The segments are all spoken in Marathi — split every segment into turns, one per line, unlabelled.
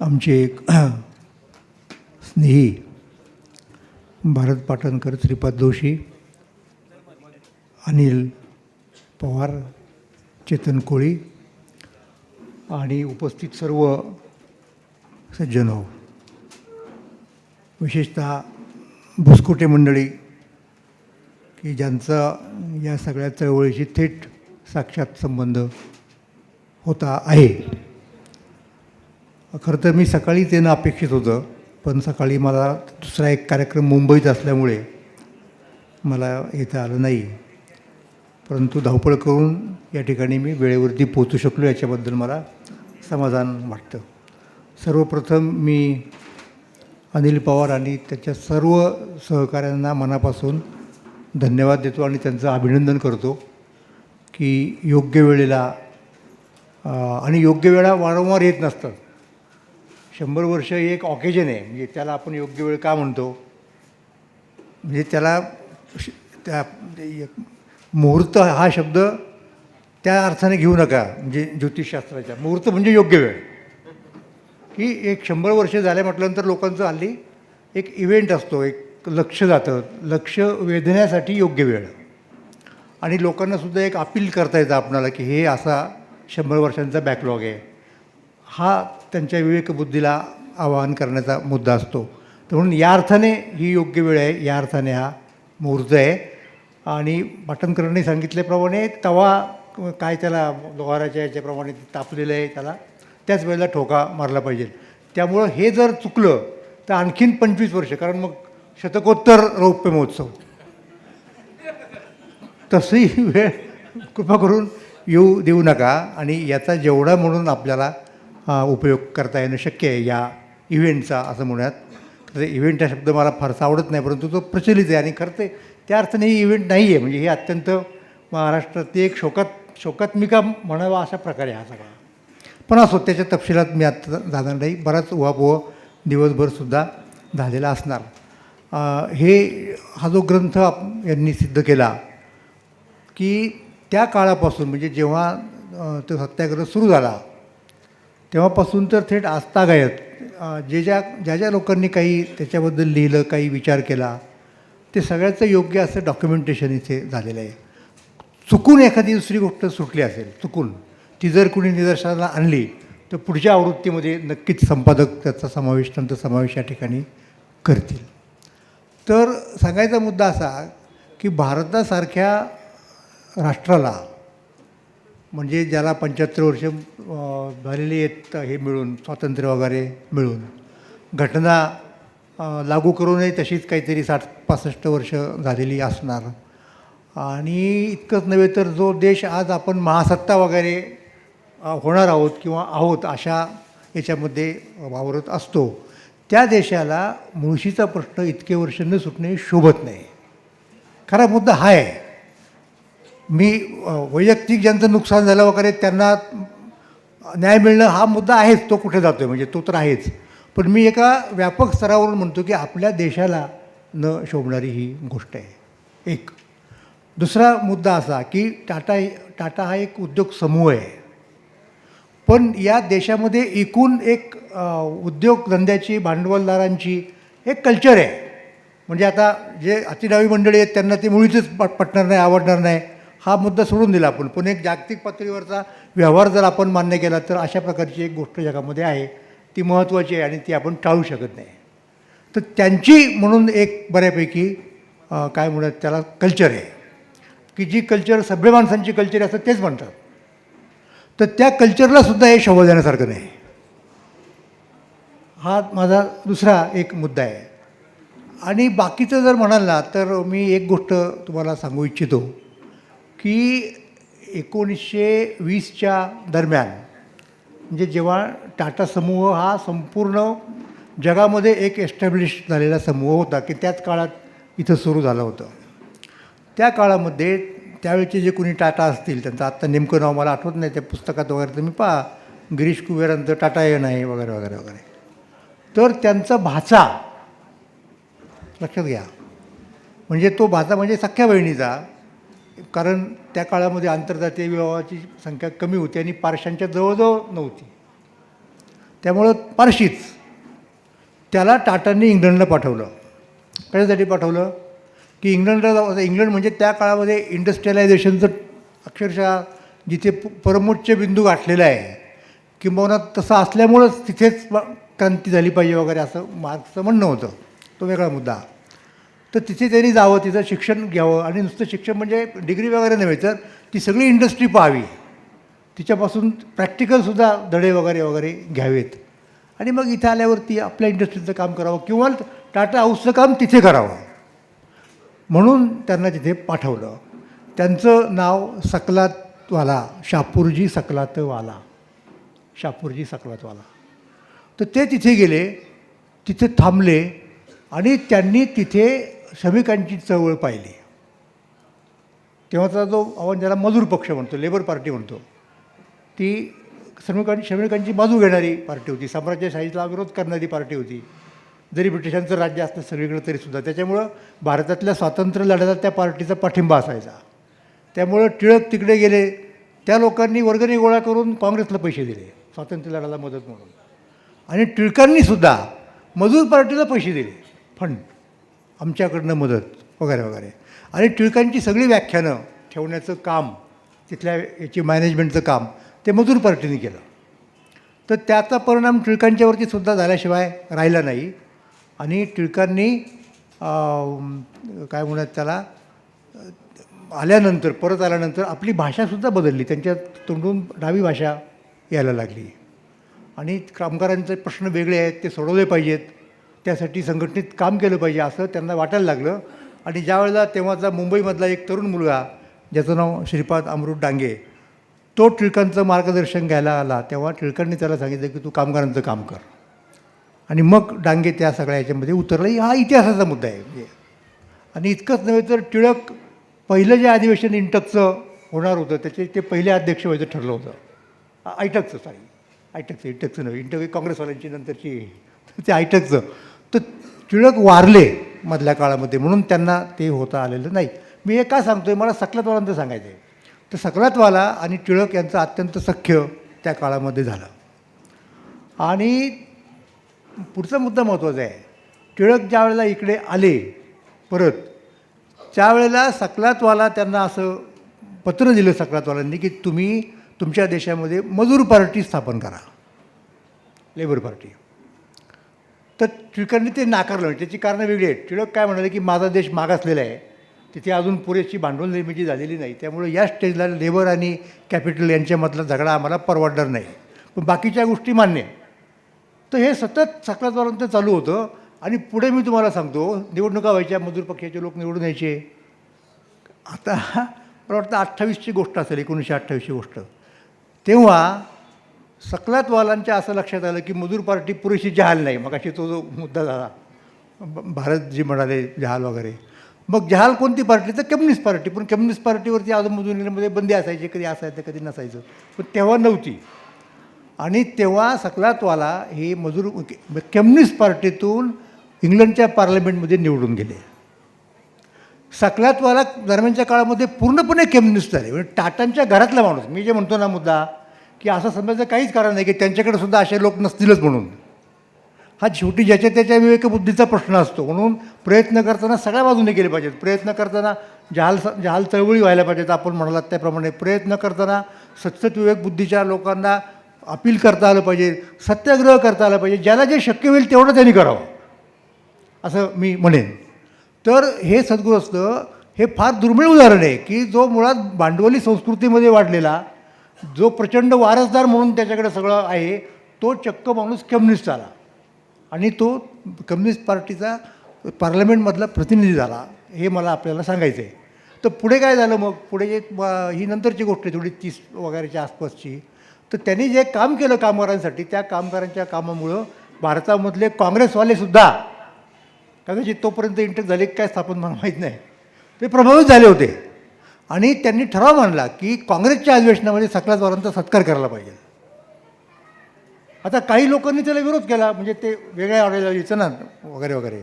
आमचे एक स्नेही भारत पाटणकर श्रीपाद जोशी अनिल पवार चेतन कोळी आणि उपस्थित सर्व सज्जन हो। विशेषतः भुसकोटे मंडळी की ज्यांचा या सगळ्या चळवळीशी थेट साक्षात संबंध होता आहे। खरं तर मी सकाळीच येणं अपेक्षित होतं पण सकाळी मला दुसरा एक कार्यक्रम मुंबईत असल्यामुळे मला येता आलं नाही. परंतु धावपळ करून या ठिकाणी मी वेळेवरती पोचू शकलो याच्याबद्दल मला समाधान वाटतं. सर्वप्रथम मी अनिल पवार आणि त्याच्या सर्व सहकाऱ्यांना मनापासून धन्यवाद देतो आणि त्यांचं अभिनंदन करतो की योग्य वेळेला आणि योग्य वेळा वारंवार येत नसतात. शंभर वर्ष हे एक ऑकेजन आहे. म्हणजे त्याला आपण योग्य वेळ का म्हणतो? म्हणजे त्याला श- त्या म्हणजे मुहूर्त हा शब्द त्या अर्थाने घेऊ नका. म्हणजे ज्योतिषशास्त्राच्या. मुहूर्त म्हणजे योग्य वेळ. की एक शंभर वर्ष झाले म्हटल्यानंतर लोकांचं हल्ली एक इव्हेंट असतो. एक लक्ष जातं. लक्ष वेधण्यासाठी योग्य वेळ. आणि लोकांनासुद्धा एक अपील करता येतं आपणाला की हे असा शंभर वर्षांचा बॅकलॉग आहे. हा त्यांच्या विवेकबुद्धीला आवाहन करण्याचा मुद्दा असतो. तर म्हणून या अर्थाने ही योग्य वेळ आहे या अर्थाने हा मुहूर्त आहे. आणि पाटणकरांनी सांगितल्याप्रमाणे तवा काय त्याला लोहाराच्या याच्याप्रमाणे तापलेलं आहे त्याला त्याच वेळेला ठोका मारला पाहिजे. त्यामुळं हे जर चुकलं तर आणखीन पंचवीस वर्ष कारण मग शतकोत्तर रौप्य महोत्सव. तसंही वेळ कृपा करून येऊ देऊ नका. आणि याचा जेवढा म्हणून आपल्याला उपयोग करता येणं शक्य आहे या इव्हेंटचा असं म्हणूयात. तर इव्हेंट हा शब्द मला फारसा आवडत नाही परंतु तो प्रचलित आहे आणि खरं ते त्या अर्थाने ही इव्हेंट नाही आहे. म्हणजे हे अत्यंत महाराष्ट्रातली एक शोकात शोकात्मिका म्हणावा अशा प्रकारे हा सगळा. पण असो त्याच्या तपशिलात मी आत्ता जाणार नाही. बराच उहापोह दिवसभरसुद्धा झालेला असणार. हे हा जो ग्रंथ आप यांनी सिद्ध केला की त्या काळापासून म्हणजे जेव्हा तो सत्याग्रह सुरू झाला तेव्हापासून तर थेट आस्थागायत. जे ज्या ज्या ज्या लोकांनी काही त्याच्याबद्दल लिहिलं काही विचार केला ते सगळ्याचं योग्य असं डॉक्युमेंटेशन इथे झालेलं आहे. चुकून एखादी दुसरी गोष्ट सुटली असेल चुकून ती जर कुणी निदर्शनाला आणली तर पुढच्या आवृत्तीमध्ये नक्कीच संपादक त्याचा समावेश त्यांचा समावेश या ठिकाणी करतील. तर सांगायचा मुद्दा असा की भारतासारख्या राष्ट्राला म्हणजे ज्याला पंच्याहत्तर वर्ष झालेली आहेत हे मिळून स्वातंत्र्य वगैरे मिळून. घटना लागू करूनही तशीच काहीतरी साठ पासष्ट वर्ष झालेली असणार. आणि इतकंच नव्हे तर जो देश आज आपण महासत्ता वगैरे होणार आहोत किंवा आहोत अशा याच्यामध्ये वावरत असतो त्या देशाला मुळशीचा प्रश्न इतके वर्ष न सुटणे शोभत नाही. खरा मुद्दा हा आहे. मी वैयक्तिक ज्यांचं नुकसान झालं वगैरे त्यांना न्याय मिळणं हा मुद्दा आहेच तो कुठे जातो आहे म्हणजे तो तर आहेच. पण मी एका व्यापक स्तरावरून म्हणतो की आपल्या देशाला न शोभणारी ही गोष्ट आहे. एक. दुसरा मुद्दा असा की टाटा टाटा हा एक उद्योग समूह आहे. पण या देशामध्ये एकूण एक उद्योगधंद्याची भांडवलदारांची एक कल्चर आहे. म्हणजे आता जे अतिडावी मंडळी आहेत त्यांना ते मुळीच पट पटणार नाही आवडणार नाही. हा मुद्दा सोडून दिला आपण. पण एक जागतिक पातळीवरचा व्यवहार जर आपण मान्य केला तर अशा प्रकारची एक गोष्ट जगामध्ये आहे. ती महत्त्वाची आहे आणि ती आपण टाळू शकत नाही. तर त्यांची म्हणून एक बऱ्यापैकी काय म्हणतात त्याला कल्चर आहे. की जी कल्चर सभ्य माणसांची कल्चर असतात तेच म्हणतात. तर त्या कल्चरला सुद्धा हे शोभा देण्यासारखं नाही. हा माझा दुसरा एक मुद्दा आहे. आणि बाकीचं जर म्हणाल ना तर मी एक गोष्ट तुम्हाला सांगू इच्छितो. की एकोणीसशे वीसच्या दरम्यान म्हणजे जेव्हा टाटा समूह हा संपूर्ण जगामध्ये एक एस्टॅब्लिश झालेला समूह होता की त्याच काळात इथं सुरू झालं होतं. त्या काळामध्ये त्यावेळचे जे कोणी टाटा असतील त्यांचं आत्ता नेमकं नाव मला आठवत नाही त्या पुस्तकात वगैरे तुम्ही पहा. गिरीश कुबेरांचं टाटा येणं आहे वगैरे वगैरे वगैरे. तर त्यांचा भाचा लक्षात घ्या. म्हणजे तो भाचा म्हणजे सख्या बहिणीचा कारण त्या काळामध्ये आंतरजातीय विवाहाची संख्या कमी होती आणि पारशांच्या जवळजवळ नव्हती. त्यामुळं पारशीच त्याला टाटांनी इंग्लंडला पाठवलं. कशासाठी पाठवलं? की इंग्लंडला जाऊ इंग्लंड म्हणजे त्या काळामध्ये इंडस्ट्रियलायझेशनचं अक्षरशः जिथे प- परमोच्च बिंदू गाठलेला आहे किंबहुना तसं असल्यामुळंच तिथेच क्रांती झाली पाहिजे वगैरे असं मार्क्सचं म्हणणं होतं. तो वेगळा मुद्दा. तर तिथे त्यांनी जावं तिथं शिक्षण घ्यावं. आणि नुसतं शिक्षण म्हणजे डिग्री वगैरे नव्हे तर ती सगळी इंडस्ट्री पाहावी. तिच्यापासून प्रॅक्टिकलसुद्धा धडे वगैरे वगैरे घ्यावेत. आणि मग इथं आल्यावरती आपल्या इंडस्ट्रीचं काम करावं किंवा टाटा हाऊसचं काम तिथे करावं. म्हणून त्यांना तिथे पाठवलं. त्यांचं नाव सकलातवाला शापूरजी सकलातवाला. शापूरजी सकलातवाला. तर ते तिथे गेले तिथे थांबले आणि त्यांनी तिथे श्रमिकांची चळवळ पाहिली. तेव्हाचा जो आपण ज्याला मजूर पक्ष म्हणतो लेबर पार्टी म्हणतो ती श्रमिकांची श्रमिकांची बाजू घेणारी पार्टी होती. साम्राज्यशाहीला विरोध करणारी पार्टी होती. जरी ब्रिटिशांचं राज्य असतं सगळीकडे तरीसुद्धा त्याच्यामुळं भारतातल्या स्वातंत्र्य लढ्याला त्या पार्टीचा पाठिंबा असायचा. त्यामुळं टिळक तिकडे गेले. त्या लोकांनी वर्गणी गोळा करून काँग्रेसला पैसे दिले. स्वातंत्र्य लढ्याला मदत म्हणून. आणि टिळकांनीसुद्धा मजूर पार्टीला पैसे दिले. फंड आमच्याकडनं मदत वगैरे वगैरे. आणि टिळकांची सगळी व्याख्यानं ठेवण्याचं काम तिथल्या याची मॅनेजमेंटचं काम ते मजूर पार्टीने केलं. तर त्याचा परिणाम टिळकांच्यावरती सुद्धा झाल्याशिवाय राहिला नाही. आणि टिळकांनी काय म्हणत त्याला आल्यानंतर परत आल्यानंतर आपली भाषासुद्धा बदलली. त्यांच्या तोंडून डावी भाषा यायला लागली. आणि कामगारांचे प्रश्न वेगळे आहेत ते सोडवले पाहिजेत. त्यासाठी संघटनेत काम केलं पाहिजे असं त्यांना वाटायला लागलं. आणि ज्यावेळेला तेव्हाचा मुंबईमधला एक तरुण मुलगा ज्याचं नाव श्रीपाद अमृत डांगे तो टिळकांचं मार्गदर्शन घ्यायला आला तेव्हा टिळकांनी त्याला सांगितलं की तू कामगारांचं काम कर. आणि मग डांगे त्या सगळ्या याच्यामध्ये उतरलं. हा इतिहासाचा मुद्दा आहे. म्हणजे आणि इतकंच नव्हे तर टिळक पहिलं जे अधिवेशन इंटकचं होणार होतं त्याचे ते पहिले अध्यक्ष व्हायचं ठरलं होतं. आयटकचं सॉरी आयटकचं इंटकचं नव्हे. इंटक काँग्रेसवाल्यांची नंतरची ते आयटकचं. तर टिळक वारले मधल्या काळामध्ये म्हणून त्यांना ते होता आलेलं नाही. मी हे का सांगतो आहे मला सकलतवालांचं सांगायचं आहे तर सकलातवाला आणि टिळक यांचं अत्यंत सख्य त्या काळामध्ये झालं. आणि पुढचा मुद्दा महत्त्वाचा आहे. टिळक ज्या वेळेला इकडे आले परत त्यावेळेला सकलातवाला त्यांना असं पत्र दिलं सकलातवाल्यांनी की तुम्ही तुमच्या देशामध्ये मजूर पार्टी स्थापन करा. Labour party. तर टिळकांनी ते नाकारलं. त्याची कारणं वेगळी आहेत. टिळक काय म्हणाले की माझा देश मागासलेला आहे. तिथे अजून पुरेशी भांडवल निर्मिती झालेली नाही. त्यामुळे या स्टेजला लेबर आणि कॅपिटल यांच्यामधला झगडा आम्हाला परवडणार नाही. पण बाकीच्या गोष्टी मान्य तर हे सतत सकाळपर्यंत चालू होतं. आणि पुढे मी तुम्हाला सांगतो निवडणुका व्हायच्या मजूर पक्षाचे लोक निवडून यायचे. आता मला वाटतं अठ्ठावीसची गोष्ट असेल एकोणीसशे अठ्ठावीसची गोष्ट. तेव्हा सकलातवालांच्या असं लक्षात आलं की मजूर पार्टी पुरेशी जहाल नाही. मग अशी तो जो मुद्दा झाला ब- भारत जी म्हणाले जहाल वगैरे मग जहाल कोणती पार्टी? तर कम्युनिस्ट पार्टी. पण कम्युनिस्ट पार्टीवरती अजून मजुरीमध्ये बंदी असायची कधी असायचं कधी नसायचं. पण तेव्हा नव्हती. आणि तेव्हा सकलातवाला हे मजूर कम्युनिस्ट पार्टीतून इंग्लंडच्या पार्लमेंटमध्ये निवडून गेले. सकलातवाला दरम्यानच्या काळामध्ये पूर्णपणे कम्युनिस्ट झाले. म्हणजे टाटांच्या घरातला माणूस मी जे म्हणतो ना मुद्दा की असं समजायचं काहीच कारण नाही की त्यांच्याकडे सुद्धा असे लोक नसतीलच म्हणून. हा शेवटी ज्याच्या त्याच्या विवेकबुद्धीचा प्रश्न असतो. म्हणून प्रयत्न करताना सगळ्या बाजूने केले पाहिजेत. प्रयत्न करताना जहाल जहाल चळवळी व्हायला पाहिजेत. आपण म्हणालात त्याप्रमाणे प्रयत्न करताना सतत विवेकबुद्धीच्या लोकांना अपील करता आलं पाहिजे सत्याग्रह करता आला पाहिजे. ज्याला जे शक्य होईल तेवढं त्यांनी करावं. असं मी म्हणेन. तर हे सद्गृहस्थ हे फार दुर्मिळ उदाहरण आहे की जो मुळात भांडवली संस्कृतीमध्ये वाढलेला जो प्रचंड वारसदार म्हणून त्याच्याकडे सगळं आहे तो चक्क माणूस कम्युनिस्ट आला आणि तो कम्युनिस्ट पार्टीचा पार्लमेंटमधला प्रतिनिधी झाला हे मला आपल्याला सांगायचं आहे तर पुढे काय झालं मग? पुढे जे ही नंतरची गोष्ट आहे थोडी तीस वगैरेच्या आसपासची. तर त्यांनी जे काम केलं कामगारांसाठी त्या कामगारांच्या कामामुळं भारतामधले काँग्रेसवालेसुद्धा कदाचित तोपर्यंत इंटर झाले काय स्थापन मला माहीत नाही ते प्रभावित झाले होते. आणि त्यांनी ठराव मांडला की काँग्रेसच्या अधिवेशनामध्ये सकलातवारांचा सत्कार करायला पाहिजे. आता काही लोकांनी त्याला विरोध केला म्हणजे ते वेगळ्या ऑर्डरला ना वगैरे वगैरे.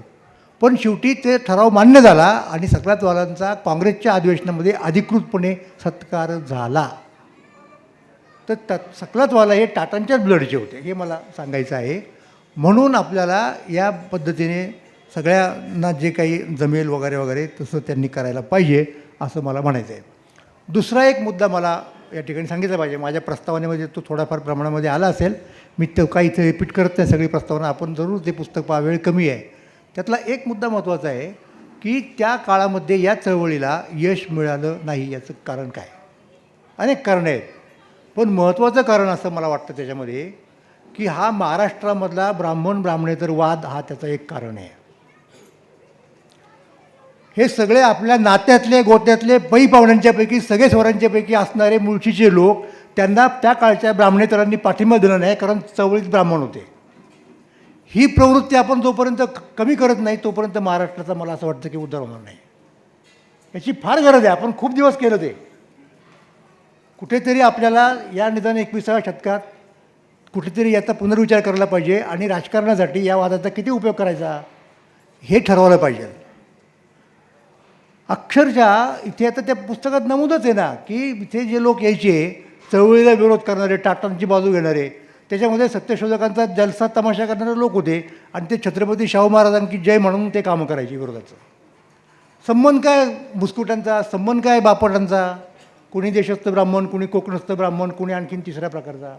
पण शेवटी ते ठराव मान्य झाला आणि सकलातवालांचा काँग्रेसच्या अधिवेशनामध्ये अधिकृतपणे सत्कार झाला. तर त सकलातवाला हे टाटांच्याच ब्लडचे होते हे मला सांगायचं आहे. म्हणून आपल्याला या पद्धतीने सगळ्यांना जे काही जमेल वगैरे वगैरे तसं त्यांनी करायला पाहिजे. असं मला म्हणायचं आहे दुसरा एक मुद्दा मला या ठिकाणी सांगितला पाहिजे. माझ्या प्रस्तावनेमध्ये तो थोडाफार प्रमाणामध्ये आला असेल. मी तो काही इथे रिपीट करत नाही सगळी प्रस्तावना. आपण जरूर ते पुस्तक पहा. वेळ कमी आहे. त्यातला एक मुद्दा महत्त्वाचा आहे की त्या काळामध्ये या चळवळीला यश मिळालं नाही याचं कारण काय? अनेक कारणं आहेत. पण महत्त्वाचं कारण असं मला वाटतं त्याच्यामध्ये की हा महाराष्ट्रामधला ब्राह्मण ब्राह्मणेतर वाद हा त्याचं एक कारण आहे. हे सगळे आपल्या नात्यातले गोत्यातले पै पाहुण्यांच्यापैकी सगळे स्वरांच्यापैकी असणारे मुळशीचे लोक त्यांना त्या काळच्या ब्राह्मणेतरांनी पाठिंबा दिला नाही कारण चवळीत ब्राह्मण होते. ही प्रवृत्ती आपण जोपर्यंत कमी करत नाही तोपर्यंत महाराष्ट्राचा मला असं वाटतं की उद्धार होणार नाही. याची फार गरज आहे. आपण खूप दिवस केलं ते. कुठेतरी आपल्याला या निदान एकविसाव्या शतकात कुठेतरी याचा पुनर्विचार करायला पाहिजे आणि राजकारणासाठी या वादाचा किती उपयोग करायचा हे ठरवलं पाहिजे. अक्षरशः इथे आता त्या पुस्तकात नमूदच आहे ना की इथे जे लोक यायचे चळवळीला विरोध करणारे टाटांची बाजू घेणारे त्याच्यामध्ये सत्यशोधकांचा जलसा तमाशा करणारे लोक होते आणि ते छत्रपती शाहू महाराजांची जय म्हणून ते कामं करायचे विरोधाचं. संबंध काय भुस्कुटांचा संबंध काय बापटांचा? कोणी देशस्थ ब्राह्मण कोणी कोकणस्थ ब्राह्मण कोणी आणखीन तिसऱ्या प्रकारचा?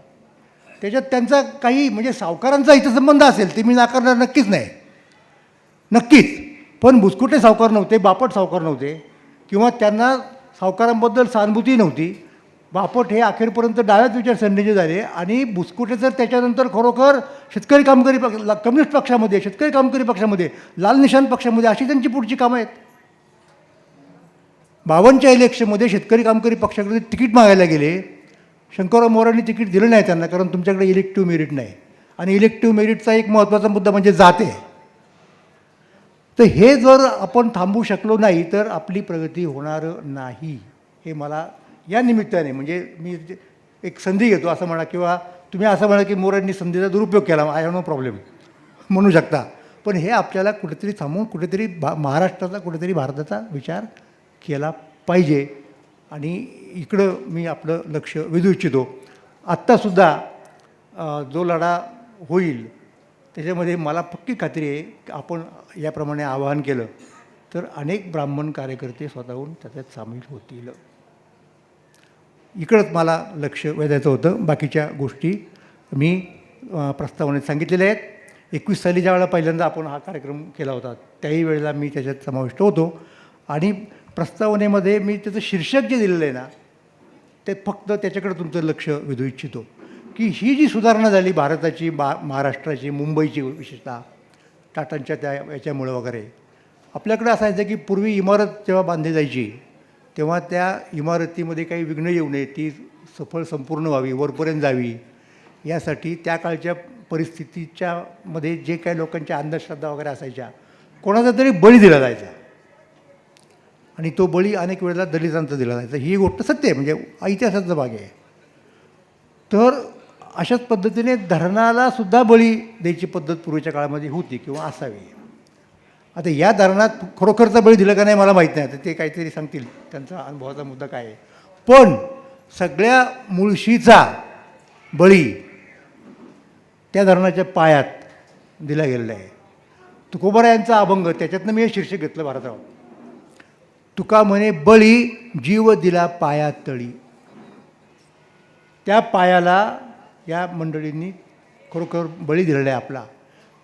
त्याच्यात त्यांचा काही म्हणजे सावकारांचा इथं संबंध असेल ते मी नाकारणार नक्कीच नाही. नक्कीच. पण बुसकुटे सावकार नव्हते बापट सावकार नव्हते. किंवा त्यांना सावकारांबद्दल सहानुभूती नव्हती. बापट हे अखेरपर्यंत डाव्याच विचारसरणीचे झाले आणि बुसकुटे तर त्याच्यानंतर खरोखर शेतकरी कामगारी पक्ष कम्युनिस्ट पक्षामध्ये शेतकरी कामगारी पक्षामध्ये लाल निशाण पक्षामध्ये अशी त्यांची पुढची कामं आहेत. बावनच्या इलेक्शनमध्ये शेतकरी कामकरी पक्षाकडे तिकीट मागायला गेले. शंकरराव मोरांनी तिकीट दिलं नाही त्यांना कारण तुमच्याकडे इलेक्टिव्ह मेरिट नाही. आणि इलेक्टिव्ह मेरिटचा एक महत्त्वाचा मुद्दा म्हणजे जाते. तर हे जर आपण थांबू शकलो नाही तर आपली प्रगती होणार नाही. हे मला या निमित्ताने म्हणजे मी जे- एक संधी घेतो असं म्हणा किंवा तुम्ही असं म्हणा की मोरांनी संधीचा दुरुपयोग केला आय नो प्रॉब्लेम म्हणू शकता. पण हे आपल्याला कुठेतरी थांबून कुठेतरी भा महाराष्ट्राचा कुठेतरी भारताचा विचार केला पाहिजे. आणि इकडं मी आपलं लक्ष वेधू इच्छितो. आत्तासुद्धा जो लढा होईल त्याच्यामध्ये मला पक्की खात्री आहे की आपण याप्रमाणे आवाहन केलं तर अनेक ब्राह्मण कार्यकर्ते स्वतःहून त्याच्यात सामील होतील. इकडंच मला लक्ष वेधायचं होतं. बाकीच्या गोष्टी मी प्रस्तावनेत सांगितलेल्या आहेत. एकवीस साली ज्या वेळेला पहिल्यांदा आपण हा कार्यक्रम केला होता त्याही वेळेला मी त्याच्यात समाविष्ट होतो. आणि प्रस्तावनेमध्ये मी त्याचं शीर्षक जे दिलेलं आहे ना ते फक्त त्याच्याकडे तुमचं लक्ष वेधू इच्छितो. की ही जी सुधारणा झाली भारताची बा महाराष्ट्राची मुंबईची विशेषतः टाटांच्या त्या याच्यामुळं वगैरे आपल्याकडे असायचं की पूर्वी इमारत जेव्हा बांधली जायची तेव्हा त्या इमारतीमध्ये काही विघ्न येऊ नये ती सफळ संपूर्ण व्हावी वरपर्यंत जावी. यासाठी त्या काळच्या परिस्थितीच्या मध्ये जे काही लोकांच्या अंधश्रद्धा वगैरे असायच्या कोणाचा तरी बळी दिला जायचा. आणि तो बळी अनेक वेळेला दलितांचा दिला जायचा. ही गोष्ट सत्य आहे म्हणजे इतिहासाचा भाग आहे. तर अशाच पद्धतीने धरणाला सुद्धा बळी द्यायची पद्धत पूर्वीच्या काळामध्ये होती किंवा असावी. आता या धरणात खरोखरचा बळी दिला का नाही मला माहीत नाही. आता ते काहीतरी सांगतील. त्यांचा अनुभवाचा मुद्दा काय आहे. पण सगळ्या मुळशीचा बळी त्या धरणाच्या पायात दिला गेलेला आहे. तुकोबारा यांचा अभंग त्याच्यातनं मी हे शीर्षक घेतलं भारतराव तुका म्हणे बळी जीव दिला पाया तळी त्या पायाला या मंडळींनी खरोखर बळी दिलेला आहे आपला.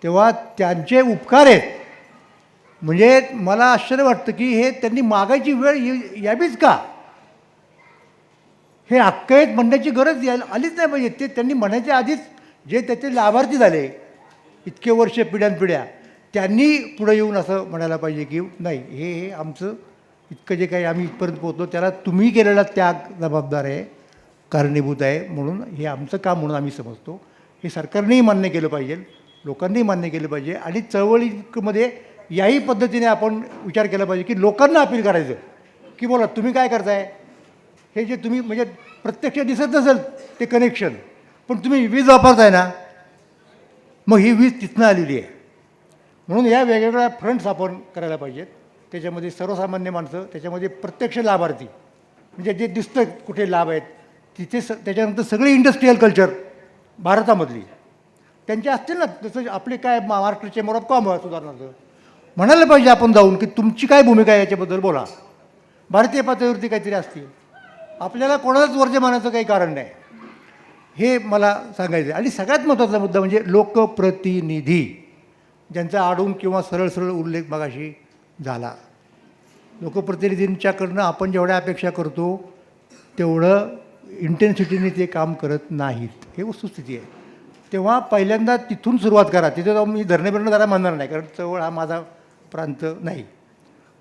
तेव्हा त्यांचे उपकार आहेत. म्हणजे मला आश्चर्य वाटतं की हे त्यांनी मागायची वेळ ये- यावीच का? हे हक्क म्हणण्याची गरज यायला आलीच नाही पाहिजे. ते त्यांनी म्हणायच्या आधीच जे त्याचे लाभार्थी झाले इतके वर्ष पिढ्यानपिढ्या त्यांनी पुढे येऊन असं म्हणायला पाहिजे की नाही हे हे आमचं इतकं जे काही आम्ही इथपर्यंत पोहोचलो त्याला तुम्ही केलेला त्याग जबाबदार आहे. कारणीभूत आहे म्हणून हे आमचं काम म्हणून आम्ही समजतो. हे सरकारनेही मान्य केलं पाहिजे लोकांनीही मान्य केलं पाहिजे आणि चळवळीमध्ये याही पद्धतीने आपण विचार केला पाहिजे की लोकांना अपील करायचं की बोला तुम्ही काय करताय? हे जे तुम्ही म्हणजे प्रत्यक्ष दिसत नसेल ते कनेक्शन पण तुम्ही वीज वापरताय ना मग ही वीज तिथनं आलेली आहे. म्हणून या वेगवेगळ्या फ्रंट्स आपण करायला पाहिजेत. त्याच्यामध्ये सर्वसामान्य माणसं त्याच्यामध्ये प्रत्यक्ष लाभार्थी म्हणजे जे दिसतं कुठे लाभ आहेत तिथे स त्याच्यानंतर सगळी इंडस्ट्रीयल कल्चर भारतामधली. त्यांचे असतील ना जसं आपले काय महाराष्ट्र चेंबर ऑफ कॉमर्स उदाहरणार्थ. म्हणायला पाहिजे आपण जाऊन की तुमची काय भूमिका आहे याच्याबद्दल बोला. भारतीय पातळीवरती काहीतरी असतील. आपल्याला कोणालाच वर्ज मानायचं काही कारण नाही. हे मला सांगायचं आहे आणि सगळ्यात महत्त्वाचा मुद्दा म्हणजे लोकप्रतिनिधी ज्यांचा आडून किंवा सरळ सरळ उल्लेख मगाशी झाला. लोकप्रतिनिधींच्याकडनं आपण जेवढ्या अपेक्षा करतो तेवढं इंटेन्सिटीने ते काम करत नाहीत. हे वस्तुस्थिती आहे. तेव्हा पहिल्यांदा तिथून सुरुवात करा. तिथे जाऊन मी धरणे बिरणं जरा म्हणणार नाही कारण चवळ हा माझा प्रांत नाही.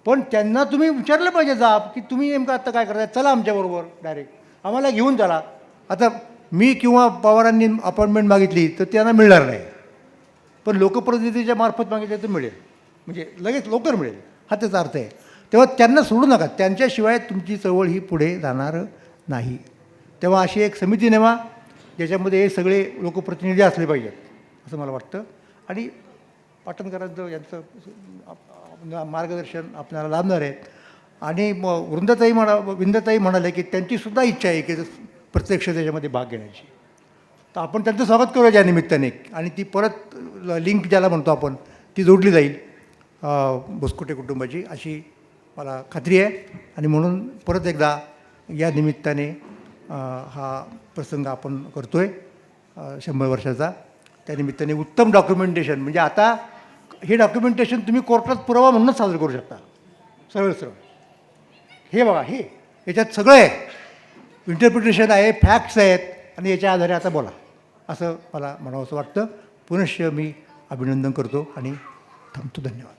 पण त्यांना तुम्ही विचारलं पाहिजे जा की तुम्ही नेमकं आत्ता काय करताय? चला आमच्याबरोबर डायरेक्ट आम्हाला घेऊन चला. आता मी किंवा पवारांनी अपॉइंटमेंट मागितली तर त्यांना मिळणार नाही. पण लोकप्रतिनिधीच्या मार्फत मागितले तर मिळेल. म्हणजे लगेच लवकर मिळेल. हा त्याचा अर्थ आहे. तेव्हा त्यांना सोडू नका. त्यांच्याशिवाय तुमची चळवळ ही पुढे जाणार नाही. तेव्हा अशी एक समिती नेमा ज्याच्यामध्ये हे सगळे लोकप्रतिनिधी असले पाहिजेत असं मला वाटतं. आणि पाटणकरांचं यांचं मार्गदर्शन आपल्याला लाभणार आहे. आणि मग वृंदाताई म्हणा विंदताई म्हणाले की त्यांचीसुद्धा इच्छा आहे की प्रत्यक्ष त्याच्यामध्ये भाग घेण्याची. तर आपण त्यांचं स्वागत करूया या निमित्ताने. आणि ती परत लिंक ज्याला म्हणतो आपण ती जोडली जाईल भुसकुटे कुटुंबाची अशी मला खात्री आहे. आणि म्हणून परत एकदा या निमित्ताने हा प्रसंग आपण करतो आहे शंभर वर्षाचा. त्यानिमित्ताने उत्तम डॉक्युमेंटेशन म्हणजे आता हे डॉक्युमेंटेशन तुम्ही कोर्टात पुरावा म्हणूनच साजरं करू शकता. सरळ सरळ. हे बघा हे याच्यात सगळं आहे. इंटरप्रिटेशन आहे फॅक्ट्स आहेत आणि याच्या आधारे आता बोला. असं मला म्हणावंसं वाटतं. पुनश्च मी अभिनंदन करतो आणि थांबतो. धन्यवाद.